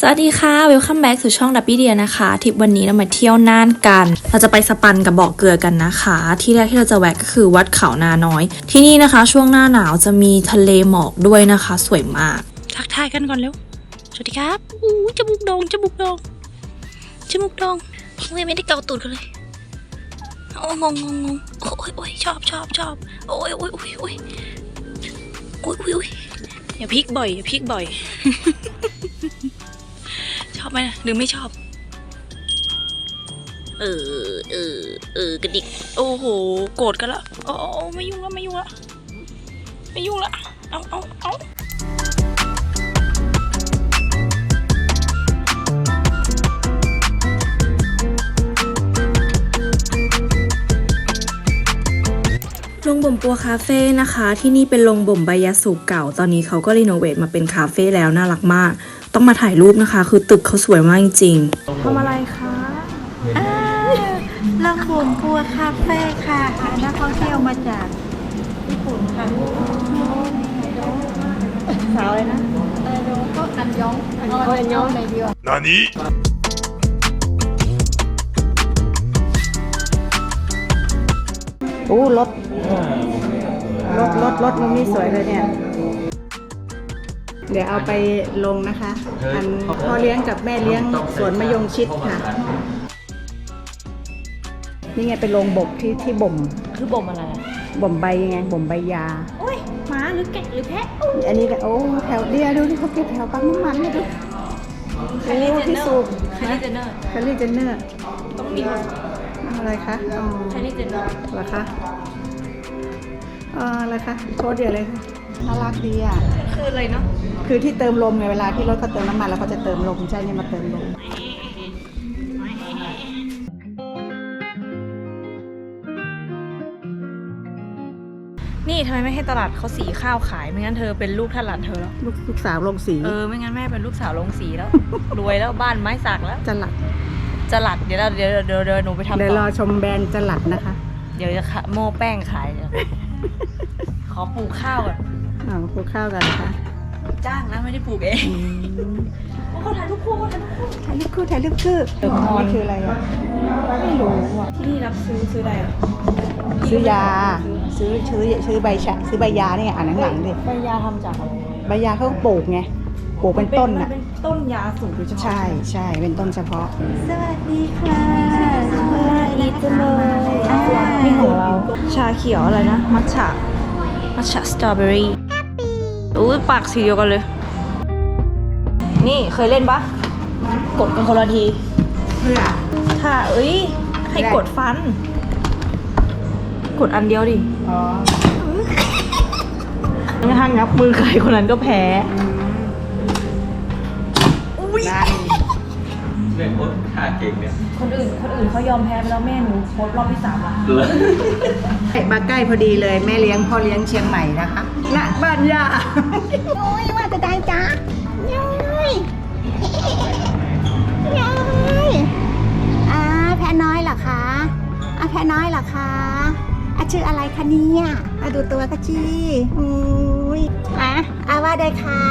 สวัสดีค่ะ Welcome back สู่ช่องดับบี้เดียนะคะทริปวันนี้เรามาเที่ยวน่านกัน เราจะไปสปันกับบ่อกเกลือกันนะคะ ที่แรกที่เราจะแวะก็คือวัดเขานาน้อย ที่นี่นะคะ ช่วงหน้าหนาวจะมีทะเลหมอกด้วยนะคะ สวยมากทักทายกันก่อนเร็วสวัสดีครับอู้จมูกโดงจมูกโดงจมูกโดงเฮ้ยไม่ได้เกาตูดกันเลยโอ้งงงงงโอ้ยโอ้ยชอบชอบชอบโอ้ยโอ้ยโอ้ยโอ้ยโอ้ยโอ้ยอย่าพลิกบ่อยอย่าพลิกบ่อย อบไหมหรือไม่ชอบ เออเออเออกระดิก โอ้โห โกรธกันละโอ้โอ้ไม่ยุ่งละไม่ยุ่งละไม่ยุ่งละเอาเอาเอา บ่มปัวคาเฟ่นะคะ ที่นี่เป็นโรงบ่มใบยาสูบเก่า ตอนนี้เขาก็รีโนเวทมาเป็นคาเฟ่แล้วน่ารักมาก ต้องมาถ่ายรูปนะคะ คือตึกเขาสวยมากจริงๆทำอะไรคะลังบ่มปัวคาเฟ่ค่ะนักท่องเที่ยวมาจากญี่ปุ่นค่ะสาวเลยนะก็อันยองอันยองในเดียว何โอ้รถ รถรถรถมุมนี้สวยเลยเนี่ย เดี๋ยวเอาไปลงนะคะ อันพ่อเลี้ยงกับแม่เลี้ยงสวนมะยงชิดค่ะ นี่ไงเป็นโรงบ่มที่ที่บ่ม คือบ่มอะไรอะบ่มใบไงบ่มใบยา โอ้ยหมาหรือแกะหรือแพะ อันนี้ก็โอ้แถวเดียวดูที่เขาเก็บแถวปั๊มน้ำมันเนี่ยดูโอ้ที่สูบคาริเจเนอร์คาริเจนเนอร์ต้องมีอะไรคะอ๋อคาริเจเนอร์เหรอคะ เอ่ออะไรคะโคตรเดียวเลยค่ะน่ารักดีอะ คืออะไรเนาะคือที่เติมลมไงเวลาที่รถเขาเติมน้ำมันแล้วเขาจะเติมลมใช่เนี่ยมาเติมลม นี่ทำไมไม่ให้ตลาดเขาสีข้าวขาย ไม่งั้นเธอเป็นลูกท่านหลานเธอแล้ว ลูกลูกสาวลงสีเออ ไม่งั้นแม่เป็นลูกสาวลงสีแล้ว รวยแล้วบ้านไม้สักแล้ว จลัดจะหลัดเดี๋ยวเราเดี๋ยวเดี๋ยวเดี๋ยวหนูไปทำเดี๋ยวรต่ออชมแบรนด์จลัดนะคะ เดี๋ยวจะขะโม่แป้งขายเดี๋ยวข อปลูกข้าวก่อนอ๋อคลุกข้าวกันนะคะจ้างนะไม่ได้ปลูกเองอืมเขาถ่ายทุกคู่เขาถ่ายทุกคู่ถ่ายรูปคู่ถ่ายรูปคู่เติมออนคืออะไรอะไม่รู้อะที่นี่รับซื้อซื้ออะไรอะซื้อยา ซื้อซื้อซื้อใบชะซื้อใบยาเนี่ยอ่านหลังๆดิใบยาทำจากอะไรใบยาเขาปลูกไงปลูกเป็นต้นมัอะเป็นต้นยาสูงโดยเฉพาะใช่ใช่เป็นต้นเฉพาะ สวัสดีค่ะสวัสดีจังเลยนี่ของเราชาเขียวอะไรนะมัทฉะ มัทฉะสตรอเบอรี่อุ้ยปากสีเดียวกันเลย นี่เคยเล่นปะกดกันคนละที เพื่อถ้าเอ้ย ให้กดฟัน กดอันเดียวดิอ๋อไม่ทันงับมือใครคนนั้นก็แพ้ได้ เรื่องโคตรท่าเก่งเนี่ยคนอื่นคนอื่นเขายอมแพ้ไปแล้วแม่หนูโพสต์รอบที่สามละมาใกล้พอดีเลยแม่เลี้ยงพ่อเลี้ยงเชียงใหม่นะคะณบ้านย่าโอ้ยว่าจะได้จ้าย้อยย้อยอ่าแพะน้อยเหรอคะอ่าแพะน้อยเหรอคะอะชื่ออะไรคะเนี่ยอะดูตัวก็ชี้อุ้ยอะอะว่าได้คะ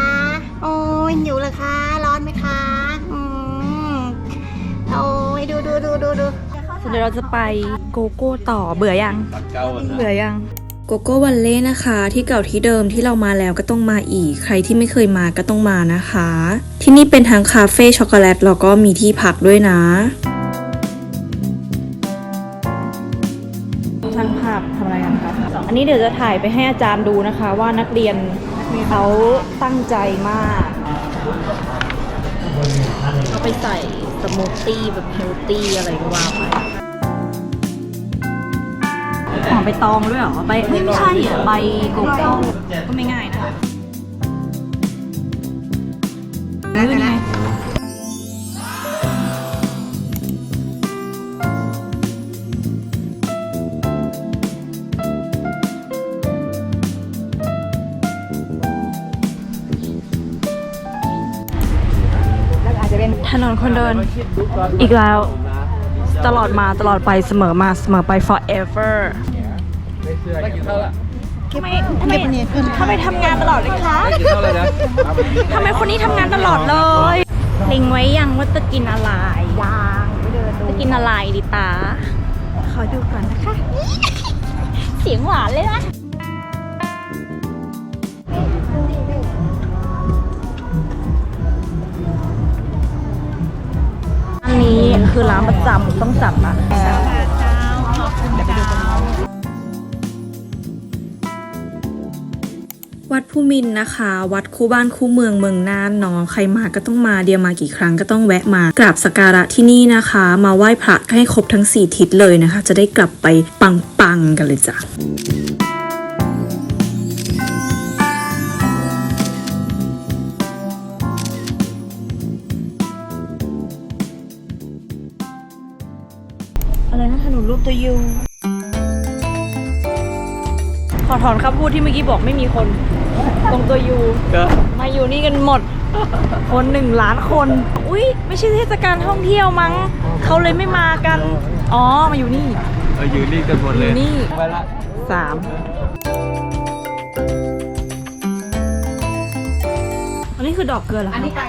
โอ้ยหิวเหรอคะร้อนไหม ดูดูดูดูดูเดี๋ยวเราจะไปโกโก้ต่อเบื่อยัง ปักเก้าอะนะเบื่อยังโกโก้วันเล่นะคะ ที่เก่าที่เดิมที่เรามาแล้วก็ต้องมาอีก ใครที่ไม่เคยมาก็ต้องมานะคะ ที่นี่เป็นทั้งคาเฟ่ช็อกโกแลตแล้วก็มีที่พักด้วยนะช่างภาพทำอะไรกันคะอันนี้เดี๋ยวจะถ่ายไปให้อาจารย์ดูนะคะ ว่านักเรียนเขาตั้งใจมากเขาไปใส่ส มูทตี้แบบเฮลตี้อะไรก็ว่าไปหอมใบตองด้วยเหรอใบเฮ้ยไม่ใช่อะใบโกโก้ก็ไม่ง่ายนะนะเป็นไง คนเดิน อีกแล้ว ตลอดมาตลอดไปเสมอมาเสมอไป forever ทำไมทำไมทำไมทำงานตลอดเลยคะทำไมคนนี้ทำงานตลอดเลยเล็งไว้ยังว่าจะกินอะไรยางไปเดินดูจะกินอะไรดิตา ขอดูก่อนนะคะ เสียงหวานเลยนะ นี้คือร้านประจำต้องจับอะวัดภูมินนะคะ วัดคู่บ้านคู่เมืองเมืองน่านเนาะใครมาก็ต้องมาเดียวมากี่ครั้งก็ต้องแวะมากราบสักการะที่นี่นะคะ มาไหว้พระให้ครบทั้ง 4 ทิศเลยนะคะ จะได้กลับไปปังๆกันเลยจ้ะ อะไรนะถนนรูปตัวยูขอถอนคำพูดที่เมื่อกี้บอกไม่มีคนตรงตัวยูก็มาอยู่นี่กันหมด คนหนึ่งล้านคน อุ้ยไม่ใช่เทศกาลท่องเที่ยวมั้ง เขาเลยไม่มากัน อ๋อ มาอยู่นี่เอออยู่นี่กันหมดอเลยยู่นี่ไปละสามอันนี้คือดอกเกลือเหรออัอันนี้ไก่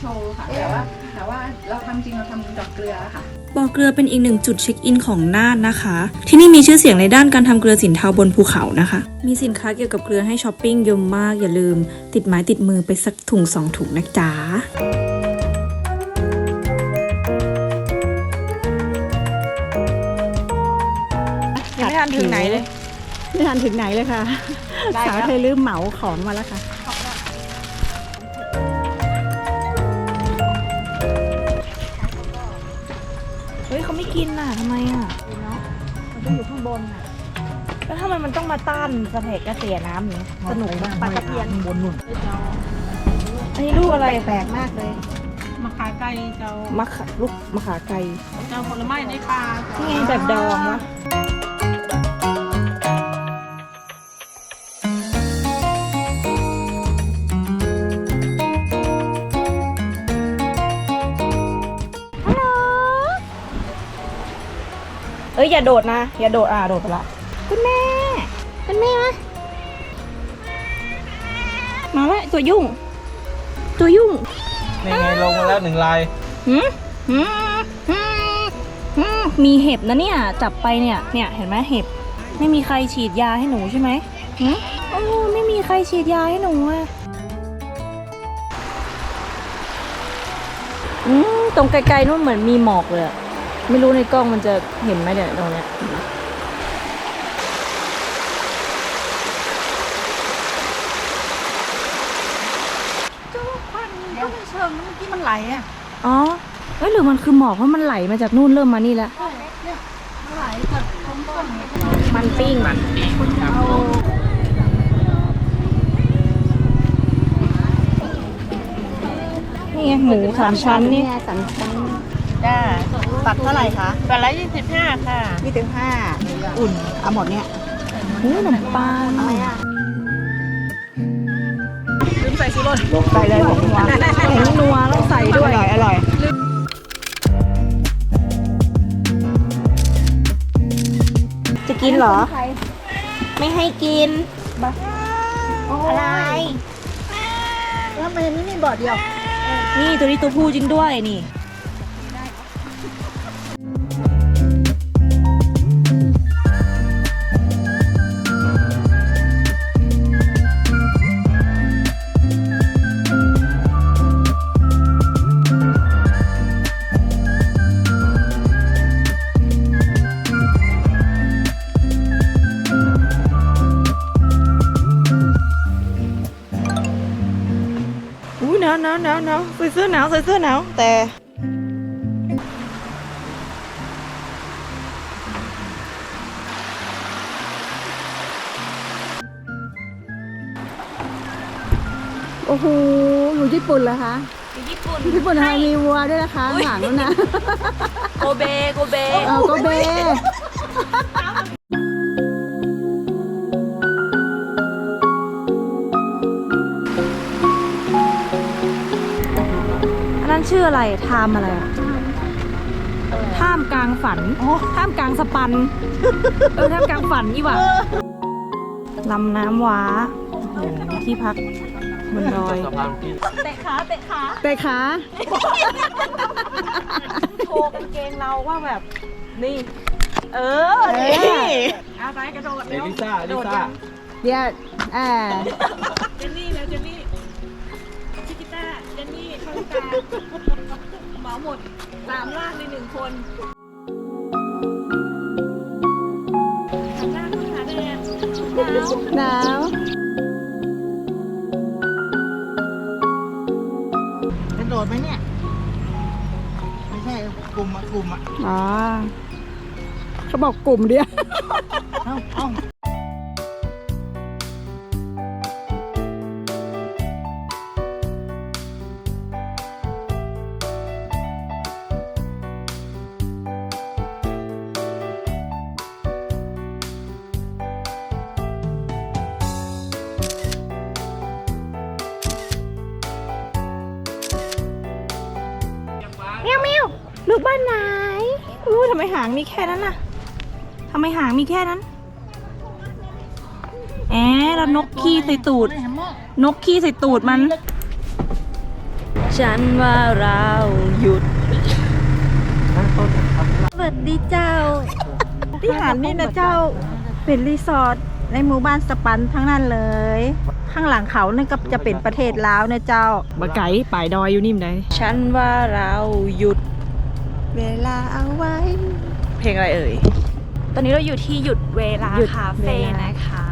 โชว์ค่ะ แต่ว่าแต่ว่าเราทำจริงเราทำดอกเกลือค่ะบ่อเกลือเป็นอีกหนึ่งจุดเช็คอินของน่านนะคะ ที่นี่มีชื่อเสียงในด้านการทำเกลือสินเทาบนภูเขานะคะ มีสินค้าเกี่ยวกับเกลือให้ช้อปปิ้งเยอะมากอย่าลืม ติดไม้ติดมือไปสักถุงสองถุงนะจ๊ะยังไม่ทันถึงไหนเลย ไม่ทันถึงไหนเลยค่ะ สาวเคยลืมเหมาของมาแล้วค่ะ เฮ้ยเขาไม่กินน่ะทำไมอะเนาะมันต้องอยู่ข้างบนน่ะแล้วทำไมมันต้องมาต้านสะเพกกระเสียน้ำอย่างนี้สนุกมากปลาตะเพียนบนนุ่นอันนี้ลูกอะไรแปลกมากเลยมะขาไก่เจ้ามะขาลูกมะขาไก่เจ้าผลไม้ในป่านี่ไงแบบดองวะ อ้ยอย่าโดดนะ อย่าโดดอะโดดไปละคุณแม่คุณแม่มามาแล้วตัวยุ่ง ตัวยุ่งนี่ไงลงมาแล้วหนึ่งลายหืมหืมหืมหืมมีเห็บนะเนี่ย จับไปเนี่ยเนี่ยเห็นไหมเห็บ ไม่มีใครฉีดยาให้หนูใช่ไหมหืมโอ้ไม่มีใครฉีดยาให้หนูอะอืมตรงไกลๆนู่นเหมือนมีหมอกเลยอะ ไม่รู้ในกล้องมันจะเห็นไหมเดี๋ยวตรงเนี้ยเห็นไหมก็ไม่เชิงเมื่อกี้มันไหลอะอ๋อเอ้ยหรือมันคือหมอกเพราะมันไหลมาจากนู่นเริ่มมานี่แล้วไหลจากตรงต้นมันปิ้งมันปีกครับนี่ไงหมูสามชั้นนี่เนี่ยสันชั้น จ้าตัดเท่าไหร่คะแต่ละยี่สิบห้าค่ะยี่สิบห้าอุ่นเอาหมดเนี่ยหูขนมปังลืมใส่ชูรสใส่เลยผมนัวผงนัวต้องใส่ด้วยอร่อยอร่อยจะกินเหรอ ไม่ให้กินอะไรแล้วมันนี่มีบอดเดียว นี่ตัวนี้ตัวผู้จริงด้วยนี่ หนาวหนาวหนาวหนาวใส่เสื้อหนาวใส่เสื้อหนาวแต่โอ้โหอยู่ญี่ปุ่นเหรอคะญี่ปุ่นญี่ปุ่นทำไมมีวัวด้วยนะคะข้างหลังนู้นนะโกเบโกเบเอาก็เบ นนั้นชื่ออะไรทามอะไรอะท่ามกลางฝันท่ามกลางสปัน เออท่ามกลางฝันนี่หว่าลำน้ำว้าโอ้โหที่พักบนดอยสะพานที่เตะขาเตะขาเตะขาโชว์กางเกงเราว่าแบบ นี่ เออนี่เอาไปกระโดดเอเร็วลิซ่าลิซ่าเดี๋ยวอ่าเจนนี่แล้ว นี่เข้าตาเหมาหมดสามล่างในหนึ่งคนหันหน้าเข้าหาแดดหนาวหนาวกระโดดไหมเนี่ย ไม่ใช่กลุ่มอะกลุ่มอะอ๋อเขาบอกกลุ่มเดียว เอ้าเอ้า ไมหางมีแค่นั้นน่ะทำไมหางมีแค่นั้น แอะแล้วนกขี้ใส่ตูด นกขี้ใส่ตูดมัน ฉันว่าเราหยุด สวัสดีเจ้า ที่หาดนี่นะเจ้า เป็นรีสอร์ทในหมู่บ้านสปันทั้งนั้นเลย ข้างหลังเขานี่ก็จะเป็นประเทศลาวนะเจ้า บะไก่ป่ายดอยอยู่นิ่มได้ฉันว่าเราหยุด เวลาเอาไว้ เพลงอะไรเอ่ย ตอนนี้เราอยู่ที่หยุดเวลาหยุดคาเฟ่เวลาน นะคะ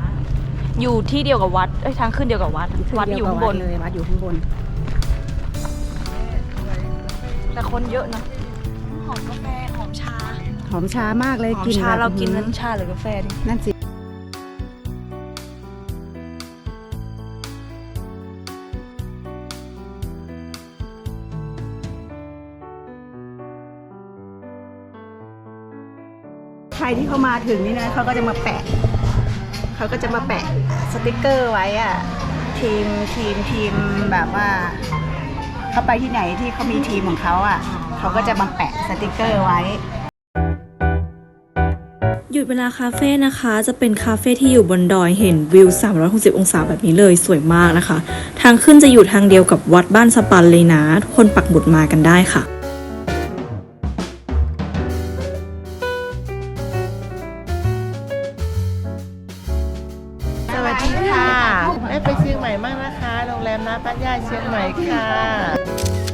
อยู่ที่เดียวกับวัดเอ้ยทางขึ้นเดียวกับวัด วัดอยู่ข้างบน เลยวัดอยู่ข้างบน แต่คนเยอะนะหอมกาแฟหอมชาหอมชามากเลยหอมกินชาแบบเรากินอื้อนั้หืนชาหรือกาแฟดิอนั่นสิ รที่เขามาถึงนี่นะเขาก็จะมาแปะเขาก็จะมาแปะสติกเกอร์ไว้อะทีมทีมทีมแบบว่าเขาไปที่ไหนที่เขามีทีมของเขาอะเขาก็จะมาแปะสติกเกอร์ไว้ หยุดเวลาคาเฟ่นะคะ จะเป็นคาเฟ่ที่อยู่บนดอยเห็นวิว 360 องศาแบบนี้เลยสวยมากนะคะ ทางขึ้นจะอยู่ทางเดียวกับวัดบ้านสปันเลยนะ ทุกคนปักหมุดมากันได้ค่ะ ได้ไปเชียงใหม่มากนะคะ โรงแรมน้าปัญญาเชียงใหม่ค่ะ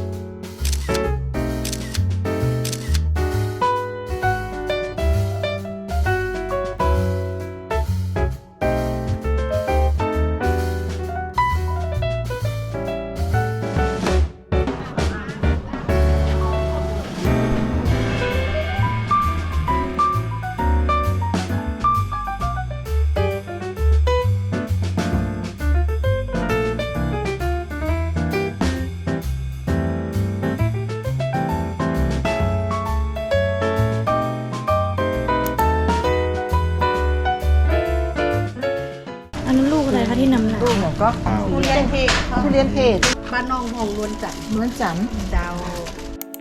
ยนเทศทุเรียนเทศบ้านนองหงนวลจันทร์นวลจันทร์ดาว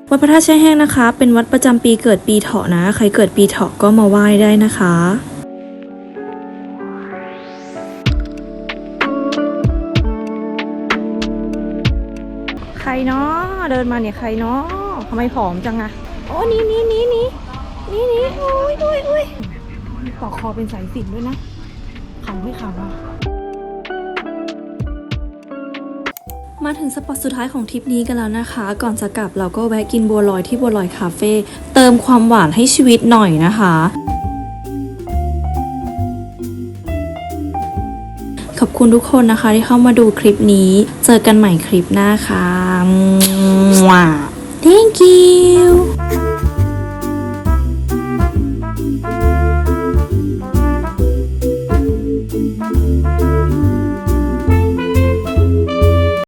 วัดพระธาตุแช่แห้งนะคะ เป็นวัดประจำปีเกิดปีเถาะนะ ใครเกิดปีเถาะก็มาไหว้ได้นะคะใครเนาะเดินมาเนี่ยใครเนาะทำไมผอมจังอะโอ้นี่นี่นี่นี่นี่นี่โอ้ยโอ้ยโอ้ยปอกคอเป็นสายสิญจนด้วยนะขำไม่ขำอะ มาถึงสปอตสุดท้ายของทริปนี้กันแล้วนะคะ ก่อนจะกลับเราก็แวะกินบัวลอยที่บัวลอยคาเฟ่เติมความหวานให้ชีวิตหน่อยนะคะขอบคุณทุกคนนะคะที่เข้ามาดูคลิปนี้ เจอกันใหม่คลิปหน้าค่ะ Thank you